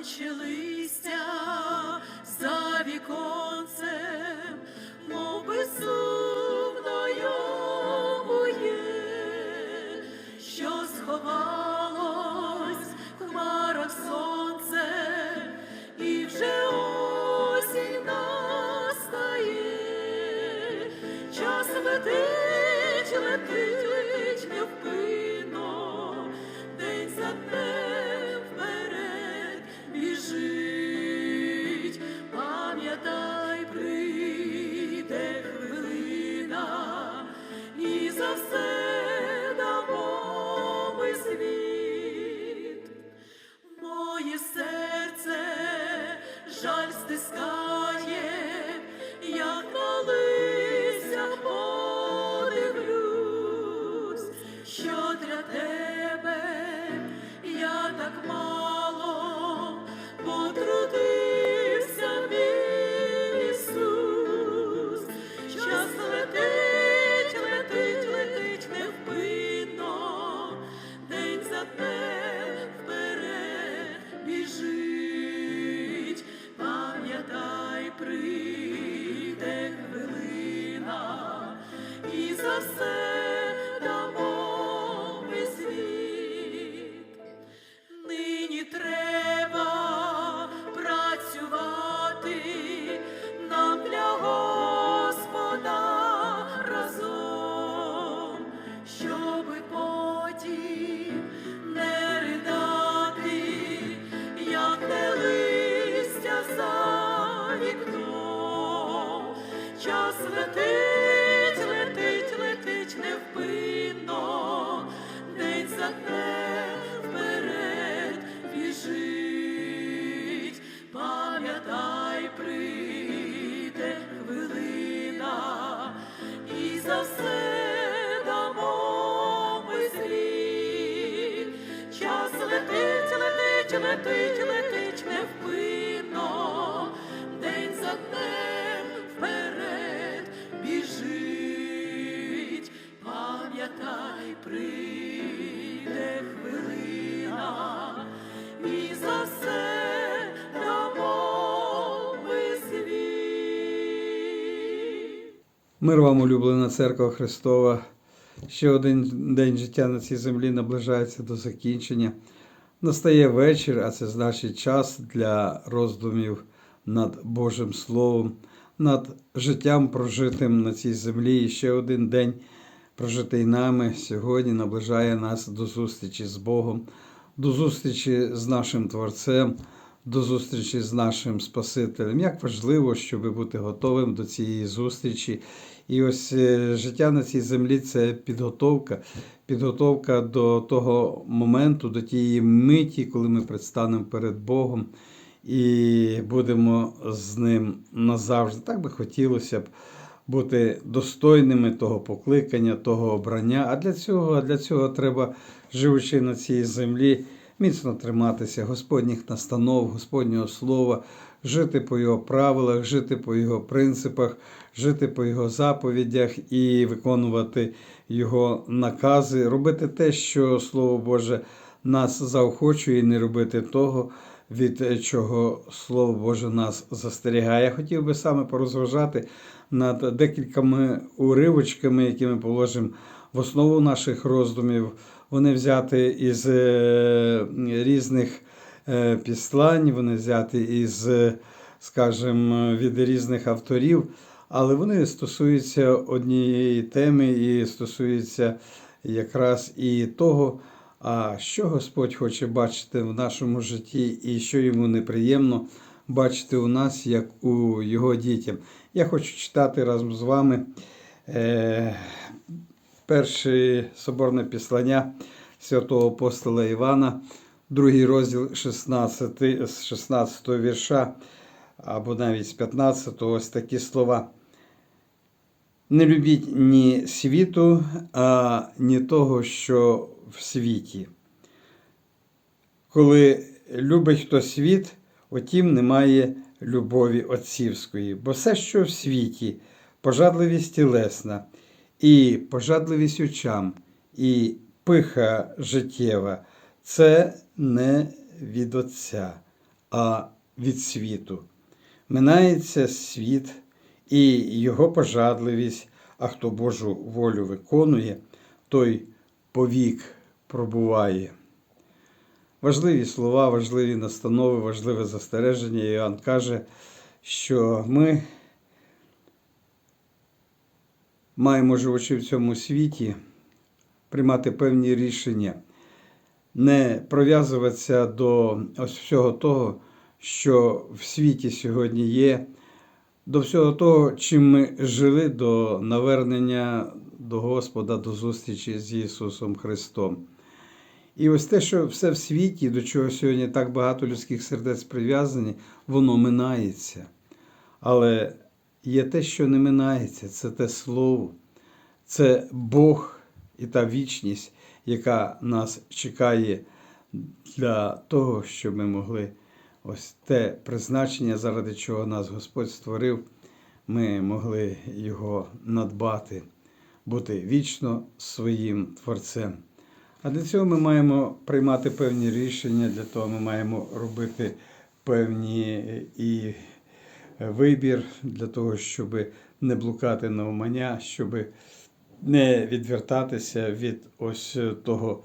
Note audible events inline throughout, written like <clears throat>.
наче листя за віконцем, мов би сумно йому є, що сховалось в хмарах сонце, і вже осінь настає, час летить, летить, across the sky. Прийде хвилина, і за все дамо ми світ. Час летить, летить, летить, летить невпинно, день за днем вперед біжить, пам'ятай, прийде Мир вам, улюблена церква Христова. Ще один день життя на цій землі наближається до закінчення. Настає вечір, а це значить час для роздумів над Божим Словом, над життям прожитим на цій землі. І ще один день, прожитий нами сьогодні, наближає нас до зустрічі з Богом, до зустрічі з нашим Творцем, до зустрічі з нашим Спасителем. Як важливо, щоб бути готовим до цієї зустрічі. І ось е, життя на цій землі це підготовка, підготовка до того моменту, до тієї миті, коли ми предстанемо перед Богом і будемо з ним назавжди. Так би хотілося б бути достойними того покликання, того обрання. А для цього, для цього треба, живучи на цій землі, міцно триматися Господніх настанов, Господнього Слова, жити по його правилах, жити по його принципах, жити по його заповідях і виконувати його накази, робити те, що Слово Боже нас заохочує, і не робити того, від чого Слово Боже нас застерігає. Я хотів би саме порозважати над декількома уривочками, які ми положимо в основу наших роздумів. Вони взяті із е, різних е, післань, вони взяті із, е, скажімо, від різних авторів, але вони стосуються однієї теми і стосуються якраз і того, а що Господь хоче бачити в нашому житті, і що йому неприємно бачити у нас, як у його дітям. Я хочу читати разом з вами перше соборне післання святого апостола Івана, другий розділ 16, з 16 вірша, або навіть з 15 ось такі слова. Не любіть ні світу, а ні того, що в світі. Коли любить хто світ, утім немає любові отцівської, бо все, що в світі, пожадливість тілесна, і пожадливість очам, і пиха життєва, це не від Отця, а від світу. Минається світ і його пожадливість, а хто Божу волю виконує, той повік пробуває. Важливі слова, важливі настанови, важливе застереження. Іоанн каже, що ми маємо, живучи в цьому світі, приймати певні рішення, не прив'язуватися до ось всього того, що в світі сьогодні є, до всього того, чим ми жили до навернення до Господа, до зустрічі з Ісусом Христом. І ось те, що все в світі, до чого сьогодні так багато людських сердець прив'язані, воно минається. Але є те, що не минається, це те слово, це Бог і та вічність, яка нас чекає для того, щоб ми могли ось те призначення, заради чого нас Господь створив, ми могли його надбати, бути вічно своїм Творцем. А для цього ми маємо приймати певні рішення, для того ми маємо робити певні і вибір для того, щоб не блукати на умання, щоб не відвертатися від ось того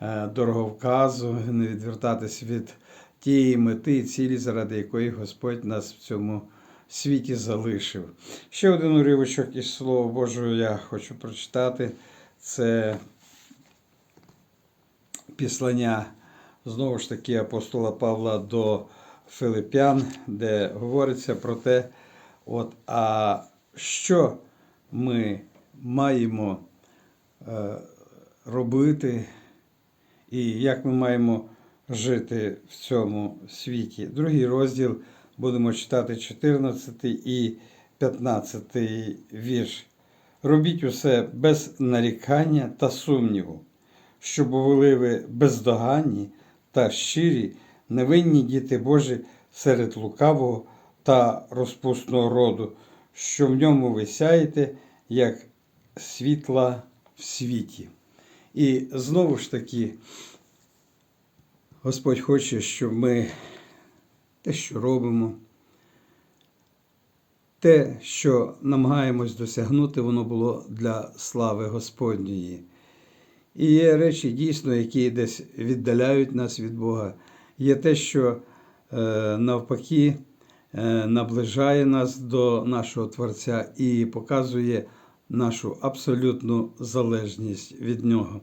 е, дороговказу, не відвертатися від тієї мети і цілі, заради якої Господь нас в цьому світі залишив. Ще один уривочок із Слова Божого я хочу прочитати. Це післання знову ж таки апостола Павла до Филип'ян, де говориться про те, от, а що ми маємо е, робити і як ми маємо жити в цьому світі. Другий розділ будемо читати 14 і 15 вірш. Робіть усе без нарікання та сумніву, щоб були ви бездоганні та щирі, невинні діти Божі серед лукавого та розпусного роду, що в ньому ви сяєте, як світла в світі. І знову ж таки, Господь хоче, щоб ми те, що робимо, те, що намагаємось досягнути, воно було для слави Господньої. І є речі дійсно, які десь віддаляють нас від Бога. Є те, що е, навпаки е, наближає нас до нашого Творця і показує нашу абсолютну залежність від Нього.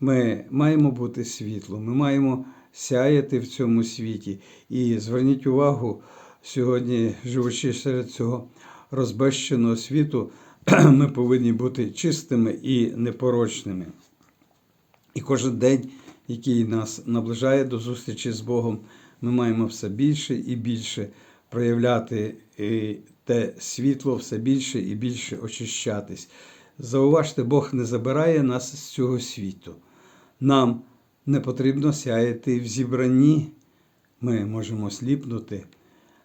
Ми маємо бути світлом, ми маємо сяяти в цьому світі. І зверніть увагу, сьогодні, живучи серед цього розбещеного світу, <clears throat> ми повинні бути чистими і непорочними. І кожен день, який нас наближає до зустрічі з Богом, ми маємо все більше і більше проявляти е, те світло, все більше і більше очищатись. Зауважте, Бог не забирає нас з цього світу. Нам не потрібно сяяти в зібранні, ми можемо сліпнути.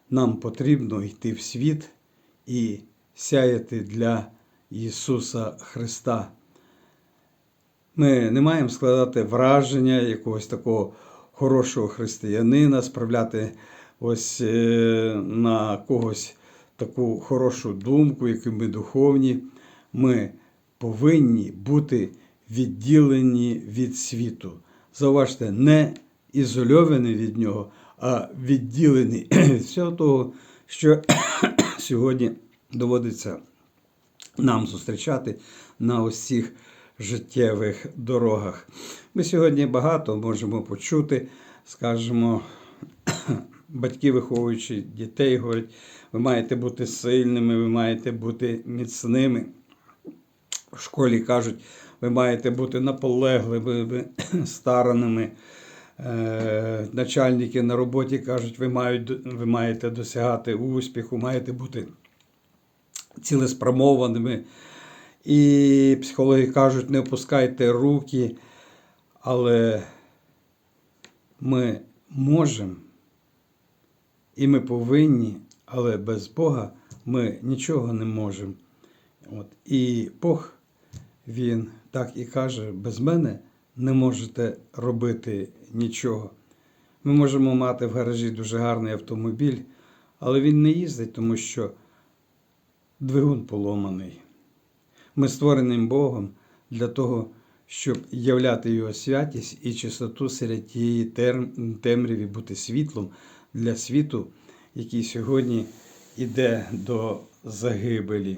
Нам потрібно йти в світ і сяяти для Ісуса Христа. Ми не маємо складати враження якогось такого хорошого християнина, справляти ось е, на когось таку хорошу думку, які ми духовні. Ми повинні бути відділені від світу. Зауважте, не ізольовані від нього, а відділені <clears throat> від всього того, що <clears throat> сьогодні доводиться нам зустрічати на ось цих життєвих дорогах. Ми сьогодні багато можемо почути, скажімо, <clears throat> батьки, виховуючи дітей, говорять, ви маєте бути сильними, ви маєте бути міцними. В школі кажуть, ви маєте бути наполегливими, <clears throat> стараними. Е, Начальники на роботі кажуть, ви, мають, ви маєте досягати успіху, маєте бути цілеспрямованими. І психологи кажуть, не опускайте руки, але ми можемо і ми повинні, але без Бога ми нічого не можемо. От. І Бог, Він так і каже, без мене не можете робити нічого. Ми можемо мати в гаражі дуже гарний автомобіль, але він не їздить, тому що двигун поломаний. Ми створені Богом для того, щоб являти Його святість і чистоту серед тієї темряві, бути світлом для світу, який сьогодні іде до загибелі.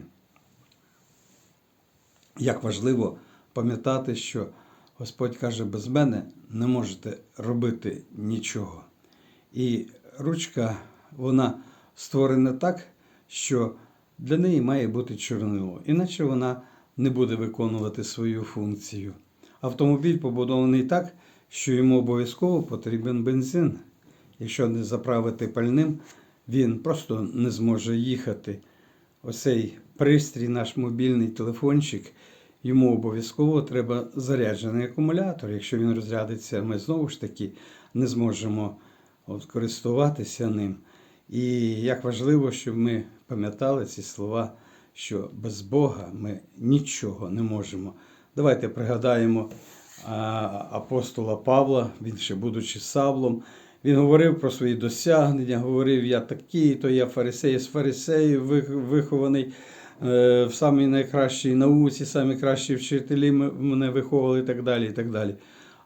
Як важливо пам'ятати, що Господь каже, без мене не можете робити нічого. І ручка, вона створена так, що для неї має бути чорнило, іначе вона не буде виконувати свою функцію. Автомобіль побудований так, що йому обов'язково потрібен бензин. Якщо не заправити пальним, він просто не зможе їхати. Оцей пристрій, наш мобільний телефончик, йому обов'язково треба заряджений акумулятор. Якщо він розрядиться, ми знову ж таки не зможемо користуватися ним. І як важливо, щоб ми пам'ятали ці слова, що без Бога ми нічого не можемо. Давайте пригадаємо апостола Павла, він ще будучи Савлом, він говорив про свої досягнення, говорив, я такий, то я фарисей з фарисеїв вихований е, в самій найкращій науці, самі кращі вчителі мене виховували і так далі. і так далі.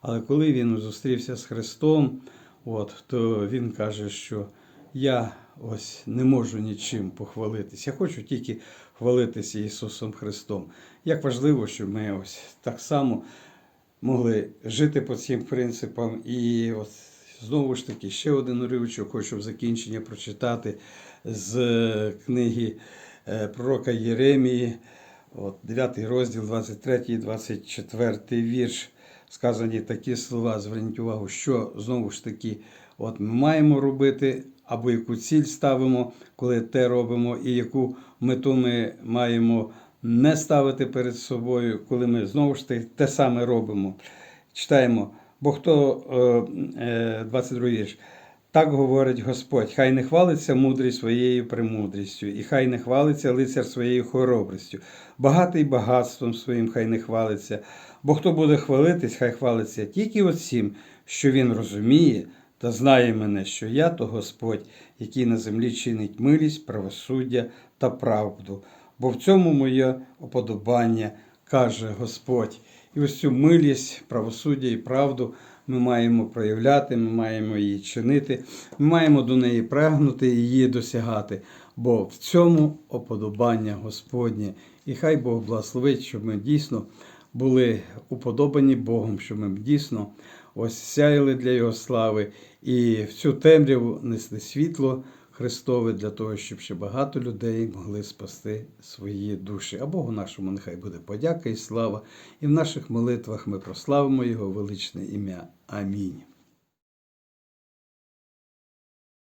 Але коли він зустрівся з Христом, от, то він каже, що я ось не можу нічим похвалитись. Я хочу тільки хвалитися Ісусом Христом. Як важливо, щоб ми ось так само могли жити по цим принципам. І от знову ж таки ще один уривочок хочу в закінчення прочитати з е, книги е, пророка Єремії, от, 9 розділ, 23 і 24 вірш. Сказані такі слова, зверніть увагу, що знову ж таки от ми маємо робити, або яку ціль ставимо, коли те робимо, і яку мету ми маємо не ставити перед собою, коли ми знову ж таки те саме робимо. Читаємо, бо хто е, е, 22 вірш. Так говорить Господь, хай не хвалиться мудрий своєю премудрістю, і хай не хвалиться лицар своєю хоробрістю, багатий багатством своїм хай не хвалиться, бо хто буде хвалитись, хай хвалиться тільки оцім, що він розуміє та знає мене, що я то Господь, який на землі чинить милість, правосуддя та правду. Бо в цьому моє уподобання, каже Господь. І ось цю милість, правосуддя і правду ми маємо проявляти, ми маємо її чинити, ми маємо до неї прагнути і її досягати. Бо в цьому оподобання Господнє. І хай Бог благословить, щоб ми дійсно були уподобані Богом, щоб ми дійсно ось сяяли для Його слави і в цю темряву несли світло Христове для того, щоб ще багато людей могли спасти свої душі. А Богу нашому нехай буде подяка і слава. І в наших молитвах ми прославимо Його величне ім'я. Амінь.